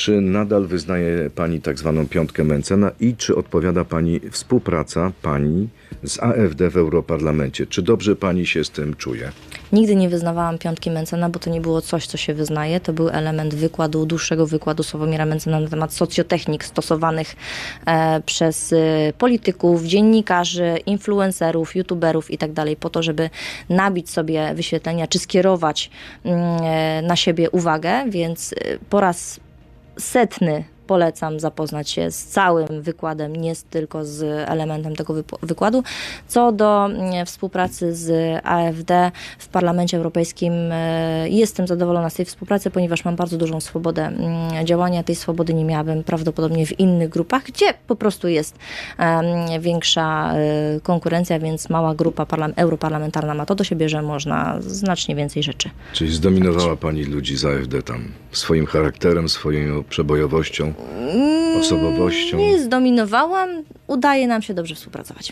Czy nadal wyznaje pani tak zwaną piątkę Mencena i czy odpowiada pani współpraca pani z AfD w Europarlamencie? Czy dobrze pani się z tym czuje? Nigdy nie wyznawałam piątki Mencena, bo to nie było coś, co się wyznaje. To był element wykładu, dłuższego wykładu Sławomira Mencena na temat socjotechnik stosowanych e, przez e, polityków, dziennikarzy, influencerów, youtuberów i tak po to, żeby nabić sobie wyświetlenia, czy skierować mm, e, na siebie uwagę, więc e, po raz setny polecam zapoznać się z całym wykładem, nie tylko z elementem tego wykładu. Co do mm, współpracy z AfD w Parlamencie Europejskim, e, jestem zadowolona z tej współpracy, ponieważ mam bardzo dużą swobodę mm, działania. Tej swobody nie miałabym prawdopodobnie w innych grupach, gdzie po prostu jest em, większa e, konkurencja, więc mała grupa parlam- europarlamentarna ma to do siebie, że można znacznie więcej rzeczy. Czyli zdominowała pani ludzi z AfD tam swoim charakterem, swoją przebojowością, osobowością? Nie zdominowałam, udaje nam się dobrze współpracować.